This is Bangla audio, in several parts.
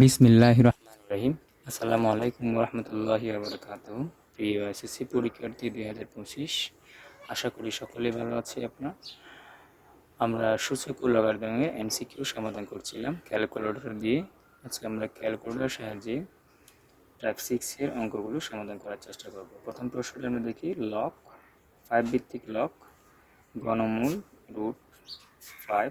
বিসমিল্লাহ রহমান রহিম আসসালামু আলাইকুম রহমতুল্লাহি আবরকাত প্রিয় এসএসসি পরীক্ষার্থী দুই হাজার পঁচিশ, আশা করি সকলে ভালো আছে আপনার। আমরা সূচক ও লগারিদমের এমসিকিউ সমাধান করছিলাম ক্যালকুলেটর দিয়ে। আজকে আমরা ক্যালকুলেটরের সাহায্যে টাইপ সিক্সের অঙ্কগুলো সমাধান করার চেষ্টা করব। প্রথম প্রশ্নটা আমরা দেখি লক ফাইভ ভিত্তিক লক ঘনমূল রুট ফাইভ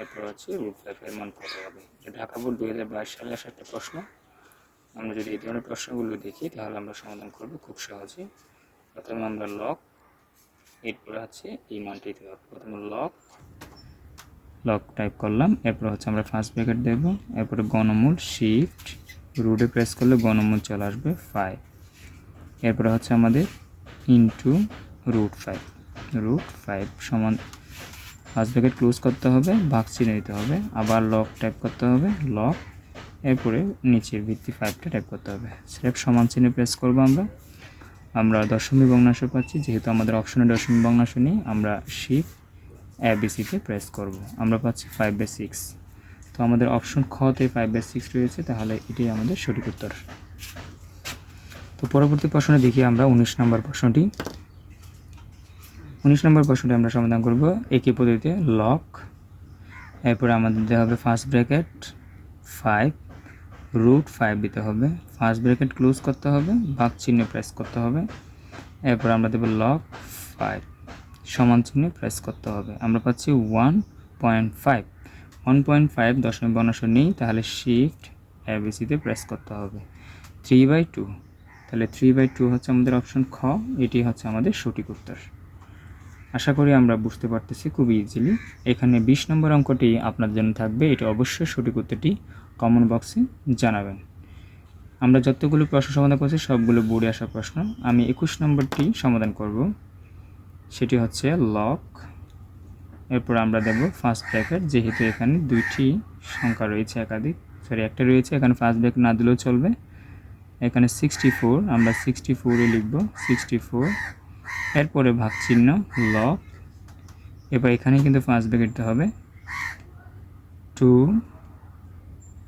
এরপর হচ্ছে রুট ফাইভের মান কত হবে? ঢাকা বোর্ড দুই হাজার বাইশ সালে আসা একটা প্রশ্ন। আমরা যদি এই ধরনের প্রশ্নগুলো দেখি, তাহলে আমরা সমাধান করব খুব সহজে প্রথমে আমরা লক এরপরে হচ্ছে এই মানটি দিতে হবে। প্রথমে লক লক টাইপ করলাম, এরপর হচ্ছে আমরা ফার্স্ট ব্র্যাকেট দেব, এরপরে গণমূল শিফট রুটে প্রেস করলে গণমূল চলে আসবে ফাইভ এরপরে হচ্ছে আমাদের into root five root five সমান ফার্স্ট ব্র্যাকেট ক্লোজ করতে হবে, ভাগ চিনে নিতে হবে, আবার লক টাইপ করতে হবে লক এরপরে নিচের ভিত্তি ফাইভটা টাইপ করতে হবে। স্রেফ সমান চিহ্নে প্রেস করব আমরা। আমরা দশমী ভগ্নাংশ পাচ্ছি, যেহেতু আমাদের অপশনে দশমী ভগ্নাংশ নেই, আমরা শিফট এবিসিতে প্রেস করব। আমরা পাচ্ছি ফাইভ বাই সিক্স তো আমাদের অপশন খতে ফাইভ বাই সিক্স রয়েছে, তাহলে এটাই আমাদের সঠিক উত্তর। তো পরবর্তী প্রশ্নে দেখি আমরা উনিশ নম্বর প্রশ্নটি। উনিশ নম্বর প্রশ্নটি আমরা সমাধান করব। একই পদ্ধতিতে? লক। এরপরে আমাদের দিতে হবে first bracket five root five দিতে হবে। ফার্স্ট ব্র্যাকেট ক্লোজ করতে হবে, বাক চিহ্নে প্রেস করতে হবে। এরপর আমরা দেবো লক ফাইভ সমান চিহ্নে প্রেস করতে হবে। আমরা পাচ্ছি one point five one point five দশমিক বর্ণাংশ নেই, তাহলে শিফট এবিসিতে প্রেস করতে হবে। থ্রি বাই টু তাহলে থ্রি বাই টু হচ্ছে আমাদের অপশন খ, এটি হচ্ছে আমাদের সঠিক উত্তর। আশা করি আমরা বুঝতে পারতেছি খুবই ইজিলি এখানে বিশ নম্বর অঙ্কটি আপনার জন্য থাকবে। এটি অবশ্যই সঠিক উত্তরটি কমন বক্সে জানাবেন। আমরা যতগুলো প্রশ্ন সমাধান করছি, সবগুলো বোর্ডে আসা প্রশ্ন। আমি একুশ নম্বরটি সমাধান করব। সেটি হচ্ছে লক এরপর আমরা দেব ফার্স্ট ব্র্যাকেট যেহেতু এখানে দুইটি সংখ্যা রয়েছে একাধিক। সরি একটা রয়েছে, এখানে ফার্স্ট ব্র্যাকেট না দিলেও চলবে। এখানে সিক্সটি ফোর আমরা সিক্সটি ফোরে লিখব। সিক্সটি ফোর এরপরে ভাগ চিহ্ন লক এবার এখানে কিন্তু ফার্স্ট ব্র্যাকেট দিতে হবে। Two,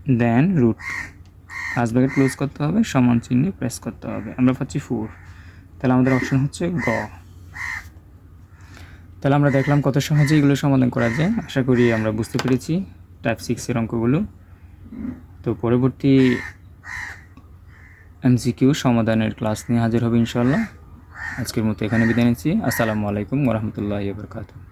then root. First bracket close করতে হবে, সমান চিহ্নে প্রেস করতে হবে। আমরা পাচ্ছি ফোর। তাহলে আমাদের অপশন হচ্ছে গ। তাহলে আমরা দেখলাম কত সহজে এগুলো সমাধান করা যায়। আশা করি আমরা বুঝতে পেরেছি টাইপ সিক্সের অঙ্কগুলো। তো পরবর্তী এমসিকিউ সমাধানের ক্লাস নিয়ে হাজির হবে ইনশাল্লাহ আজকের মতো এখানে বিদায় নিচ্ছি। আসসালামু আলাইকুম ওরহমতুল্লাহ বরকাতুহ।